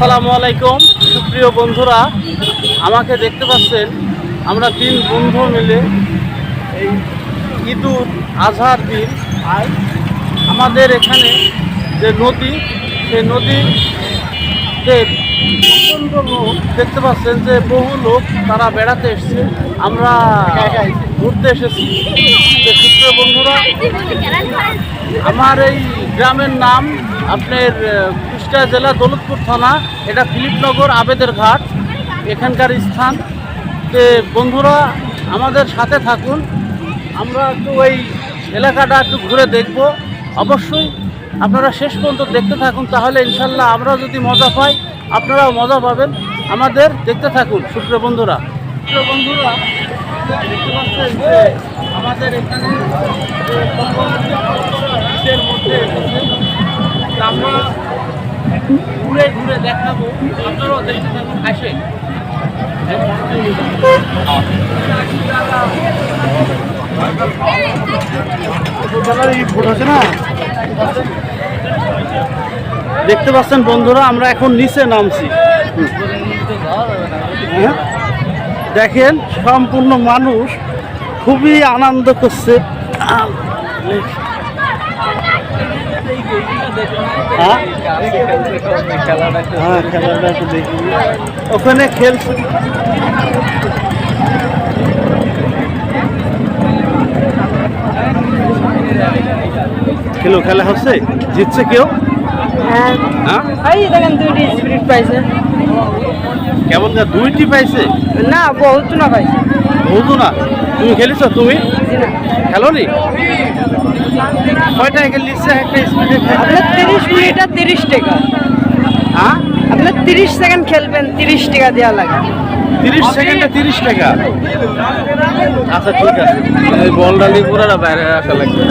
আসসালামু আলাইকুম। সুপ্রিয় বন্ধুরা, আমাকে দেখতে পাচ্ছেন, আমরা তিন বন্ধু মিলে এই ঈদুল আজহার দিন আজ আমাদের এখানে যে নদী, সেই নদীতে প্রচণ্ড লোক দেখতে পাচ্ছেন যে বহু লোক তারা বেড়াতে এসছে। আমরা ঘুরতে এসেছি। সুপ্রিয় বন্ধুরা, আমার এই গ্রামের নাম আপনার কুষ্টিয়া জেলা দৌলতপুর থানা, এটা ফিলিপনগর আবেদের ঘাট, এখানকার স্থান। তো বন্ধুরা, আমাদের সাথে থাকুন। আমরা একটু ওই এলাকাটা একটু ঘুরে দেখব। অবশ্যই আপনারা শেষ পর্যন্ত দেখতে থাকুন, তাহলে ইনশাল্লাহ আমরা যদি মজা পাই, আপনারাও মজা পাবেন। আমাদের দেখতে থাকুন, সুপ্রিয় বন্ধুরা। সুপ্রিয় বন্ধুরা দেখতে পাচ্ছেন যে আমাদের এখানে আমরা ঘুরে ঘুরে দেখাবো দেখতে পাচ্ছেন বন্ধুরা, আমরা এখন নিচে নামছি হ্যাঁ? দেখেন সম্পূর্ণ মানুষ খুবই আনন্দ করছে। হ্যাঁ? হ্যাঁ ওখানে খেলছে। খেলো খেলা হচ্ছে? জিতছে কেউ? হ্যাঁ। হ্যাঁ? দেখেন দুইটি স্পিরিট পাইছে। কেমন যা দুইটি পাইছে? না বহুত না পাইছে। বুঝো না? তুমি খেলেছো তুমি? জি না। খেলো নি কয়টা এখানে লিখছে একটা স্পিডে আপনার তিরিশ মিনিট আর তিরিশ টাকা। হ্যাঁ? আপনার তিরিশ সেকেন্ড খেলবেন তিরিশ টাকা দেওয়া লাগে। তিরিশ সেকেন্ডে তিরিশ টাকা? আচ্ছা ঠিক আছে। এই বলটা নিয়ে পুরোটা বাইরে আসা লাগবে।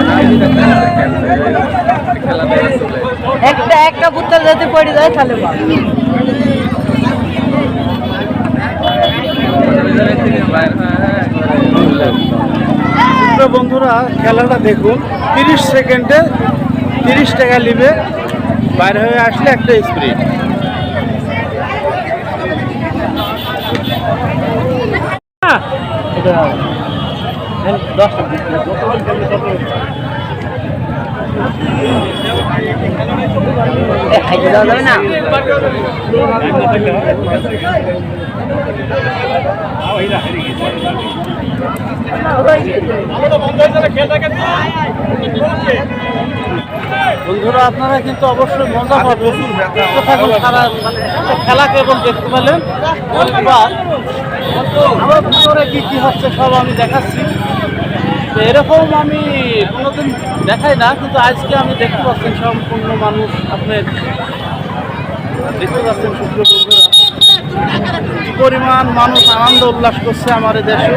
একটা একটা বুত্তার যাতে পড়ে যায় তাহলে ভালো। সুপ্রিয় বন্ধুরা খেলাটা দেখুন তিরিশ সেকেন্ডে তিরিশ টাকা নিবে বাইরে হয়ে আসলে একটা স্প্রিট। না বন্ধুরা আপনারা কিন্তু অবশ্যই মজা পাবেন। থাকুন সারা মানে খেলা কেবল দেখতে পেলেন। এবার আমার ভিতরে কি কি হচ্ছে সব আমি দেখাচ্ছি। তো এরকম আমি কোনোদিন দেখাই না কিন্তু আজকে আমি দেখতে পাচ্ছেন সম্পূর্ণ মানুষ। আপনার দেখতে পাচ্ছেন শুক্র বন্ধুরা। কি পরিমাণ মানুষ আনন্দ উল্লাস করছে আমাদের দেশে।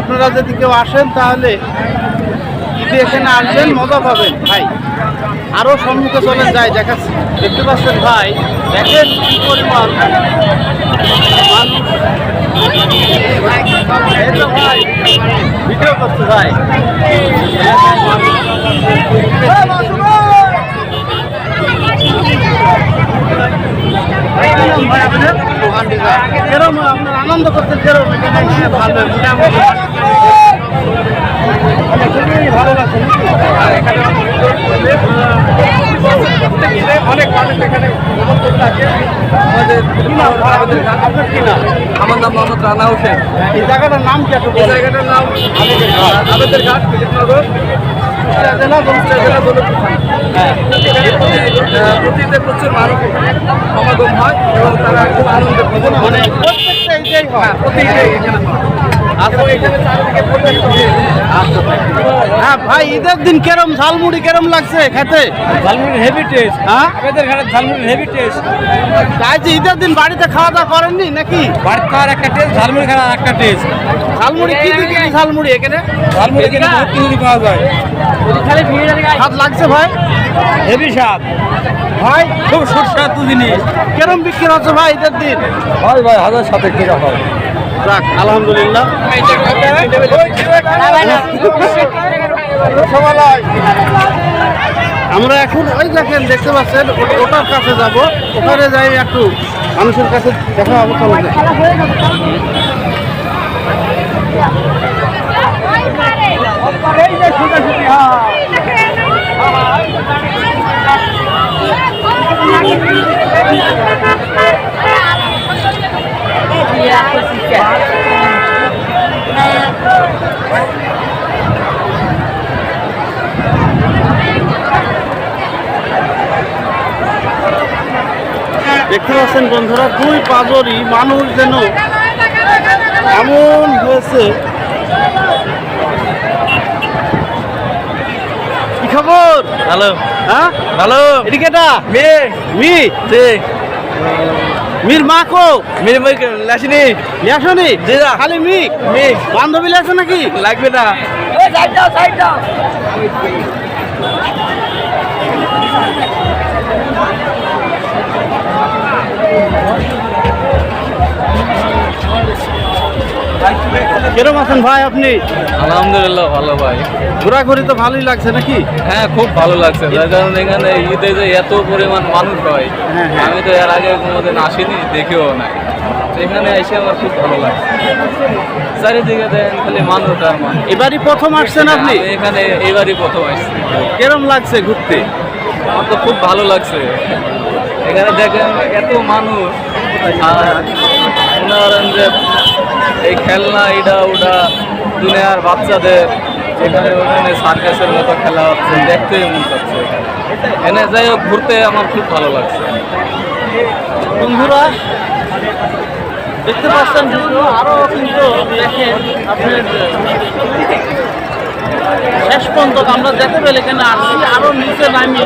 আপনারা যদি কেউ আসেন তাহলে ঈদে এখানে আসবেন, মজা পাবেন। ভাই আরও সম্মুখে চলে যায় দেখাচ্ছি। দেখতে পাচ্ছেন ভাই, দেখেন কি পরিমাণ ভাই ভিডিও করছে আপনার আনন্দ করতে এসে ভালো ভালো লাগছে অনেক মানুষ এখানে আমাদের আমার নাম মোহাম্মদ রানা হোসেন। এই জায়গাটার নাম কি এই জায়গাটার নাম আবেদের ঘাট কুষ্টিয়া জেলা জেলা থানা। হ্যাঁ। প্রতি- প্রচুর মানুষ সমাগম হয় এবং তারা খুব আনন্দে মানে হয়। প্রতিদিনে এখানে হয়। হ্যাঁ ভাই ঈদের দিন কেরম ঝালমুড়ি কেরম লাগছে খেতে? ঝালমুড়ির হেভি টেস্ট হ্যাঁ? আবেদের ঘাটের ঝালমুড়ির হেভি টেস্ট তাই যে ঈদের দিন বাড়িতে খাওয়া দাওয়া করেননি নাকি? বাড়িতে খাওয়ার একটা টেস্ট ঝালমুড়ি খাওয়ার একটা টেস্ট ঝালমুড়ি কি দিকে ঝালমুড়ি এখানে? ঝালমুড়ি এখানে বহুত কিছু পাওয়া যায়। স্বাদ লাগছে ভাই? হেভি স্বাদ। ভাই খুব সুস্বাদু জিনিস। কেরম বিক্রি হচ্ছে ভাই ঈদের দিন? ভাই ভাই হাজার সাথে টাকা হয়। যাক, আলহামদুলিল্লাহ। আমরা এখন ওই দেখেন, দেখতে পাচ্ছেন ওটার কাছে যাব। ওখানে যাই একটু মানুষের কাছে দেখা হবে, চলো যাই। দেখতে পাচ্ছেন বন্ধুরা দুই পাজরই মানুষ যেন এমন হয়েছে। কি খবর? হ্যালো হ্যাঁ? হ্যালো এদিকে মেয়ে। মি জি। মির মা কো মির মই লাসিনি। আসনি জি না। খালি মি? মি। বান্ধবী আছে নাকি? লাগবে না। কিরম আছেন ভাই আপনি? আলহামদুলিল্লাহ ভালো ভাই। ঘোরাঘুরি তো ভালোই লাগছে নাকি? হ্যাঁ খুব ভালো লাগছে। যার কারণে এখানে ঈদে যে এত পরিমাণ মানুষ হয় হ্যাঁ, হ্যাঁ। আমি তো এর আগে কোনোদিন আসিনি দেখেও নাই। এখানে এসে আমার খুব ভালো লাগছে। চারিদিকে দেখেন খালি মানুষ আর মানুষ। এবারই প্রথম আসছেন আপনি? এখানে এবারই প্রথম আসছি। কিরম লাগছে ঘুরতে? আমার তো খুব ভালো লাগছে। এখানে দেখেন এত মানুষ। আর মনে করেন যে এই খেলনা এটা ওটা দুনিয়ার বাচ্চাদের এখানে ওখানে সার্কাসের মতো খেলা হচ্ছে, দেখতেই মন চাচ্ছে। এনে যাই হোক, ঘুরতে আমার খুব ভালো লাগছে। বন্ধুরা, দেখতে পাচ্ছেন আরও কিন্তু দেখেন আপনার শেষ পর্যন্ত আমরা দেখতে পেলে এখানে আসছি, আরও নিচে নামি,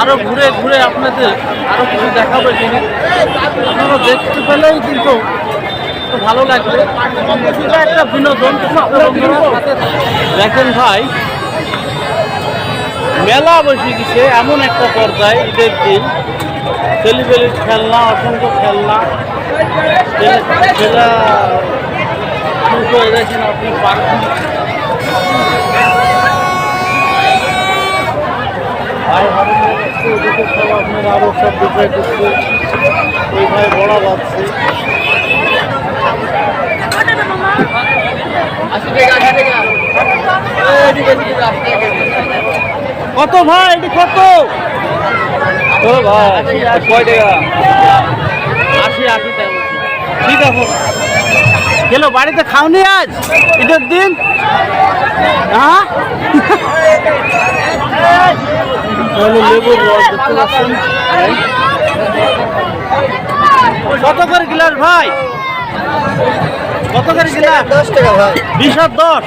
আরও ঘুরে ঘুরে আপনাদের আরও কিছু দেখাবো এখানে। আপনারা দেখতে পেলেই কিন্তু একটু ভালো লাগবে একটা বিনোদন। দেখেন ভাই, মেলা বসে গেছে এমন একটা পর্যায়ে ঈদের দিন। ছেলেবেলির খেলনা, অসংখ্য খেলনা। করে গেছেন আপনি পার্কিং ভাই সব আপনার আরও সব বিষয় করছে। ওই ভাই বড়া বাঁধছে কত ভাই এটি কত? ও ভাই কয় টাকা? আশি আশি টাকা। ঠিক আছে। গেলো বাড়িতে খাওনি আজ? ঈদের দিন? হ্যাঁ? কত করে গিলাস ভাই? কত করে গিলাস দশ টাকা ভাই। বিশ আর দশ।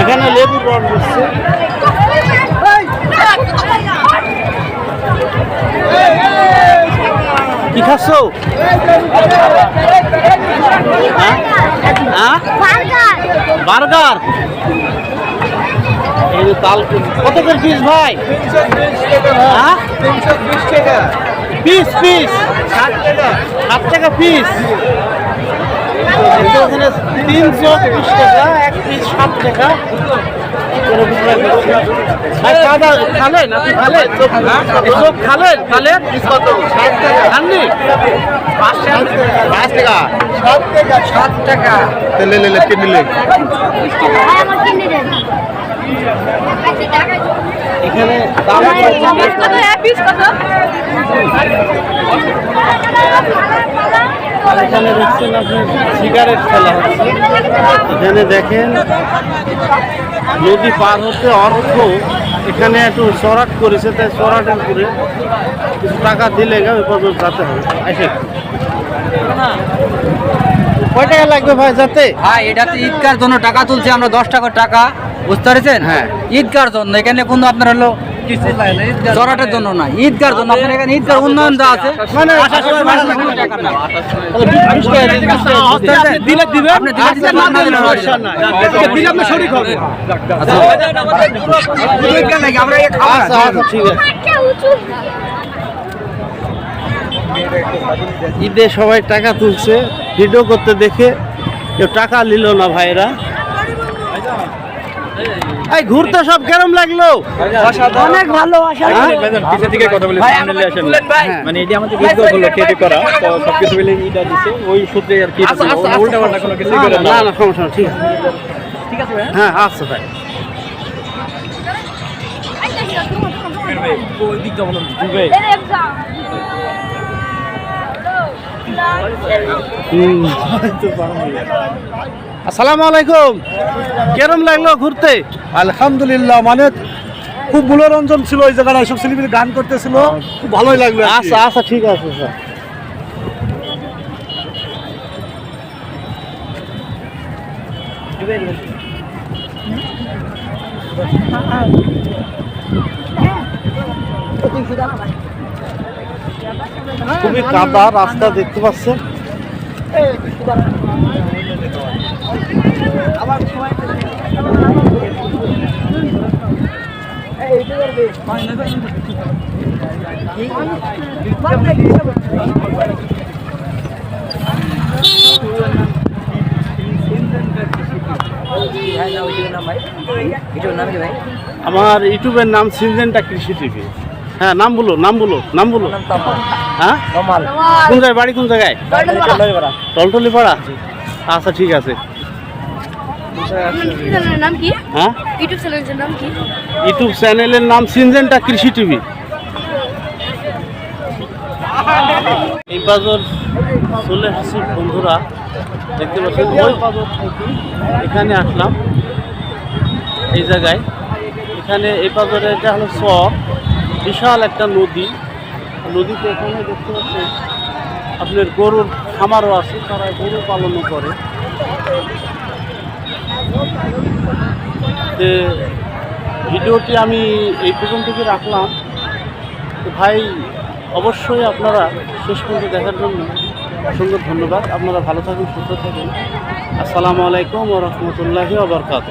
এখানে রস দিচ্ছে কি খাচ্ছ? হ্যাঁ? বার্গার। এই যে তাল কত করে পিস ভাই? হ্যাঁ? পিস পিস সাত টাকা সাত টাকা পিস এখানে তিনশো বিশ টাকা এক পিস সাত টাকা। করে বিক্রয় করছে। ভাই, খাওয়া দাওয়া খালেন? আপনি খালেন? চোখ খালেন? খালেন? খাননি? পাঁচ টাকা। সাত টাকা লে লে লে কিনে লে এখানে আর এখানে দেখছেন আপনি সিগারেট খেলা হচ্ছে। এখানে দেখেন, নদী পার হতে অর্থ এখানে একটু চড়াট করেছে, তাই চড়াটের করে কিছু টাকা দিলে ওই পর্যন্ত যেতে হবে। আসে কয় টাকা লাগবে ভাই যাতে? ভাই এটাতে ঈদকার জন্য টাকা তুলছি, আমরা দশ টাকার টাকা। বুঝতে পারছেন হ্যাঁ। ঈদকার জন্য এখানে কোনো আপনার হলো জরাটের জন্য না ঈদকার জন্য আপনার এখানে উন্নয়ন যা মানে। আচ্ছা, আচ্ছা আচ্ছা আছে ঈদে সবাই টাকা তুলছে ভিডিও করতে দেখে কেউ টাকা নিল না ভাইরা এই ঘুরতে সব কেরম লাগল অনেক ভালো হ্যাঁ? পিছের কথা বলি সামনে আসেন হ্যাঁ। মানে এটি আমাদের বিজ্ঞ হলো খেতে করা তো সবকিছু মিলে ইটা দিচ্ছে ওই সূত্রে আর কি উল্টা পাল্টা কোনো কিছু করে না না না সমস্যা ঠিক আছে ঠিক আছে হ্যাঁ আচ্ছা ভাই আসসালামু আলাইকুম। কেরম লাগল ঘুরতে? আলহামদুলিল্লাহ মানে খুব মনোরঞ্জন ছিল ওই জায়গায় সব ছেলেমেয়ে গান করতেছিল। খুব ভালোই লাগল আচ্ছা আচ্ছা ঠিক আছে স্যার। খুবই কাদা রাস্তা দেখতে পাচ্ছেন। আমার ইউটিউবের নাম সিনজেন্টা কৃষি টিভি হ্যাঁ নাম বলো নাম বলো নাম বলো হ্যাঁ কোন জায়গায় বাড়ি কোন জায়গায় টলটলি পাড়া আচ্ছা ঠিক আছে নাম কি? হ্যাঁ? ইউটিউব চ্যানেলের নাম কি? ইউটিউব চ্যানেলের নাম সিনজেন্টা কৃষি টিভি। এই বাজার চলে এসেছি বন্ধুরা দেখতে পাচ্ছেন এখানে আসলাম এই জায়গায়। এখানে এই বাজারে এটা হলো চর বিশাল একটা নদী। নদীতে এখানে দেখতে পাচ্ছেন আপনার গরুর খামারও আছে তারা গরু পালনও করে। যে ভিডিওটি আমি এই পর্যন্ত থেকে রাখলাম? তো ভাই, অবশ্যই আপনারা শেষ পর্যন্ত দেখার জন্য অসংখ্য ধন্যবাদ। আপনারা ভালো থাকুন, সুস্থ থাকুন। আসসালামু আলাইকুম ও রহমতুল্লাহি আবরকাত